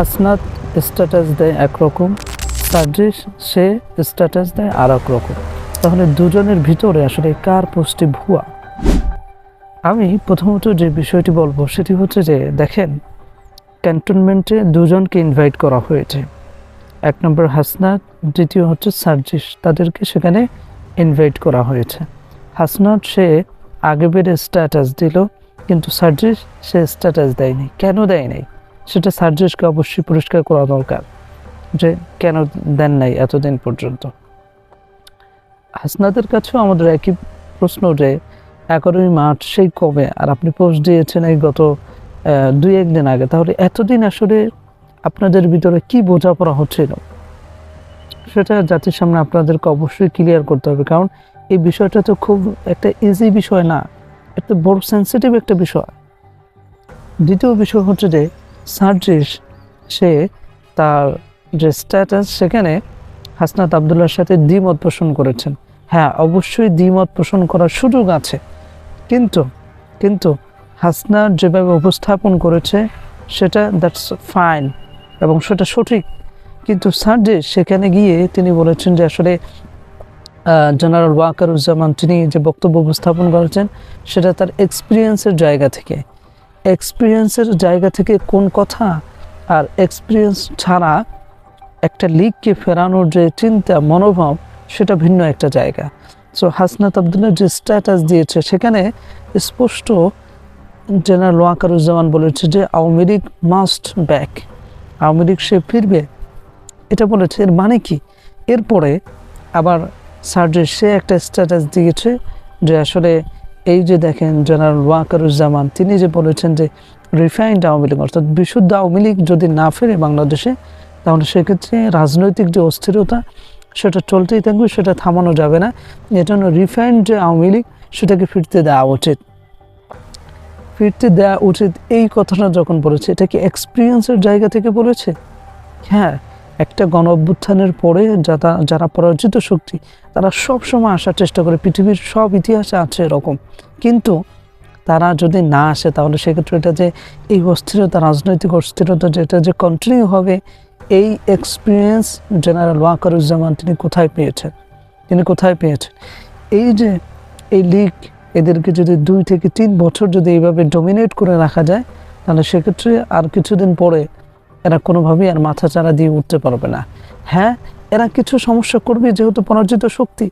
Hasnat status দেয় একরকম সার্জিস সে status দেয় আর রকম। তাহলে দুজনের ভিতরে আসলে কার পোস্টটি ভুয়া? আমি প্রথমত যে বিষয়টি বলব সেটি হচ্ছে যে, দেখেন ক্যান্টনমেন্টে দুজনকে ইনভাইট করা হয়েছে। এক নম্বর হাসনাত, দ্বিতীয় হচ্ছে সার্জিস তাদেরকে সেখানে ইনভাইট করা হয়েছে। হাসনাত সে আগে বেড়ে স্ট্যাটাস দিল, কিন্তু সার্জিস সে স্ট্যাটাস দেয়নি। কেন দেয়নি? সেটা সার্জিসকে অবশ্যই পরিষ্কার করা দরকার যে কেন দেন নাই এতদিন পর্যন্ত। হাসনাতের কাছেও আমাদের একই প্রশ্ন যে এগারোই মার্চ সেই কবে? আর আপনি পোস্ট দিয়েছেন এই গত দুই একদিন আগে। তাহলে এতদিন আসলে আপনাদের ভিতরে কি বোঝাপড়া হচ্ছিল? সেটা জাতির সামনে আপনাদেরকে অবশ্যই ক্লিয়ার করতে হবে। কারণ এই বিষয়টা তো খুব একটা ইজি বিষয় না, একটা বড় সেন্সিটিভ একটা বিষয়। দ্বিতীয় বিষয় হচ্ছে যে সার্জিস, সে তার যে স্ট্যাটাস সেখানে হাসনাত আবদুল্লার সাথে দ্বিমত পোষণ করেছেন। হ্যাঁ অবশ্যই দ্বিমত পোষণ করার সুযোগ আছে। কিন্তু কিন্তু হাসনাত যেভাবে উপস্থাপন করেছে, সেটা দ্যাটস ফাইন এবং সেটা সঠিক। কিন্তু সার্জিস সেখানে গিয়ে তিনি বলেছেন যে আসলে জেনারেল ওয়াকারুজ্জামান, তিনি যে বক্তব্য উপস্থাপন করেছেন, সেটা তার এক্সপিরিয়েন্সের জায়গা থেকে। এক্সপিরিয়েন্সের জায়গা থেকে কোন কথা আর এক্সপিরিয়েন্স ছাড়া একটা লিগকে ফেরানোর যে চিন্তা, মনোভাব, সেটা ভিন্ন একটা জায়গা। সো হাসনাত আবদুল্লাহ যে স্ট্যাটাস দিয়েছে, সেখানে স্পষ্ট জেনারেল ওয়াকারুজ্জামান বলেছে যে আওয়ামী লীগ মাস্ট ব্যাক আওয়ামী লীগ সে ফিরবে, এটা বলেছে, এর মানে কি? এরপরে আবার সার্জের সে একটা স্ট্যাটাস দিয়েছে যে আসলে এই যে দেখেন জেনারেল ওয়াকারুজ্জামান, তিনি যে বলেছেন যে রিফাইন্ড আওয়ামী লীগ, অর্থাৎ বিশুদ্ধ আওয়ামী লীগ যদি না ফেরে বাংলাদেশে, তাহলে সেক্ষেত্রে রাজনৈতিক যে অস্থিরতা, সেটা চলতেই থাকবে, সেটা থামানো যাবে না। এজন্য রিফাইন্ড যে আওয়ামী লীগ, সেটাকে ফিরতে দেওয়া উচিত। ফিরতে দেওয়া উচিত এই কথাটা যখন বলেছে, এটা কি এক্সপিরিয়েন্সের জায়গা থেকে বলেছে? হ্যাঁ। একটা গণ অভ্যুত্থানের পরে যারা যারা পরাজিত শক্তি, তারা সব সময় আসার চেষ্টা করে। পৃথিবীর সব ইতিহাসে আছে এরকম। কিন্তু তারা যদি না আসে, তাহলে সেক্ষেত্রে এটা যে এই অস্থিরতা, রাজনৈতিক অস্থিরতা যেটা যে কন্টিনিউ হবে, এই এক্সপিরিয়েন্স জেনারেল ওয়াকারুজ্জামান তিনি কোথায় পেয়েছেন? তিনি কোথায় পেয়েছেন? এই যে এই লিগ এদেরকে যদি দুই থেকে তিন বছর যদি এইভাবে ডমিনেট করে রাখা যায়, তাহলে সেক্ষেত্রে আর কিছুদিন পরে এরা কোনোভাবেই আর মাথা চারা দিয়ে উঠতে পারবে না। হ্যাঁ এরা কিছু সমস্যা করবে যেহেতু পরাজিত শক্তি।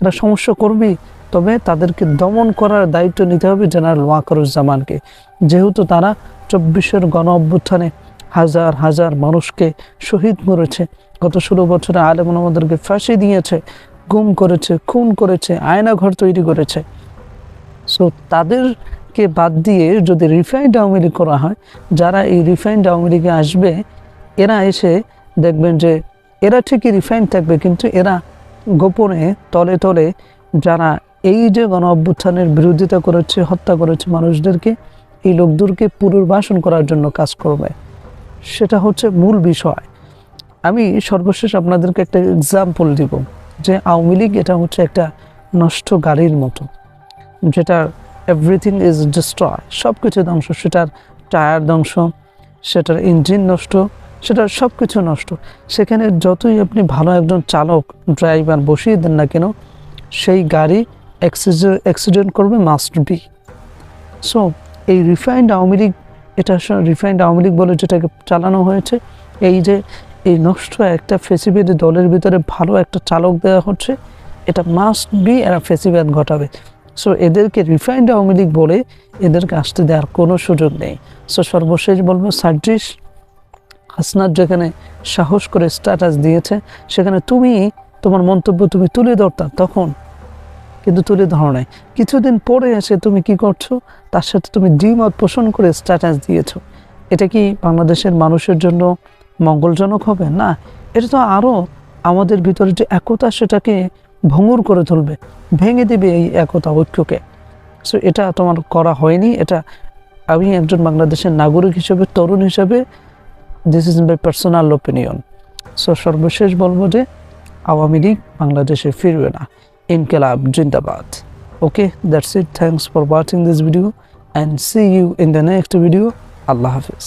এরা সমস্যা করবেই তবে তাদেরকে দমন করার দায়িত্ব নিতে হবে জেনারেল ওয়াকারুজ্জামানকে। যেহেতু তারা চব্বিশের গণ অভ্যুত্থানে হাজার হাজার মানুষকে শহীদ করেছে। গত ষোলো বছরে আলেম আমাদেরকে ফাঁসি দিয়েছে, গুম করেছে, খুন করেছে, আয়নাঘর তৈরি করেছে। সো তাদেরকে বাদ দিয়ে যদি রিফাইন্ড আওয়ামী লীগ করা হয়, যারা এই রিফাইন্ড আওয়ামী লীগে আসবে, এরা এসে দেখবেন যে এরা ঠিকই রিফাইন থাকবে, কিন্তু এরা গোপনে তলে তলে যারা এই যে গণ অভ্যুত্থানের বিরোধিতা করেছে, হত্যা করেছে মানুষদেরকে, এই লোকদেরকে পুনর্বাসন করার জন্য কাজ করবে। সেটা হচ্ছে মূল বিষয়। আমি সর্বশেষ আপনাদেরকে একটা এক্সাম্পল দিব যে আওয়ামী লীগ এটা হচ্ছে একটা নষ্ট গাড়ির মতো যেটার এভরিথিং ইজ ডিস্ট্রয় সব কিছু ধ্বংস। সেটার টায়ার ধ্বংস, সেটার ইঞ্জিন নষ্ট, সেটার সব কিছু নষ্ট। সেখানে যতই আপনি ভালো একজন চালক, ড্রাইভার বসিয়ে দেন না কেন, সেই গাড়ি অ্যাক্সিডেন্ট করবে মাস্ট বি সো এই রিফাইন্ড আওয়ামী লীগ, এটা রিফাইন্ড আওয়ামী লীগ বলে যেটাকে চালানো হয়েছে, এই যে এই নষ্ট একটা ফেসিবেদ দলের ভিতরে ভালো একটা চালক দেওয়া হচ্ছে, এটা মাস্ট বি এরা ফেসিবাদ ঘটাবে। সো এদেরকে রিফাইন্ড আওয়ামী লীগ বলে এদেরকে আসতে দেওয়ার কোনো সুযোগ নেই। সো সর্বশেষ বলব, সার্জিস হাসনাত যেখানে সাহস করে স্ট্যাটাস দিয়েছে, সেখানে তুমি তোমার মন্তব্য তুমি তুলে ধরতা তখন, কিন্তু তুলে ধরো নাই। কিছুদিন পরে এসে তুমি কি করছ? তার সাথে তুমি দ্বিমত পোষণ করে স্ট্যাটাস দিয়েছ। এটা কি বাংলাদেশের মানুষের জন্য মঙ্গলজনক হবে? না, এটা তো আরও আমাদের ভিতরে যে একতা, সেটাকে ভঙ্গুর করে তুলবে, ভেঙে দেবে এই একতা ঐক্যকে। সো এটা তোমার করা হয়নি, এটা আমি একজন বাংলাদেশের নাগরিক হিসেবে, তরুণ হিসেবে this is my personal opinion so সর্বশেষ বলব যে, আওয়ামী লীগ বাংলাদেশে ফিরবে না। ইনকেলাব, জিন্দাবাদ। Okay that's it thanks for watching this video and see you in the next video Allah Hafiz.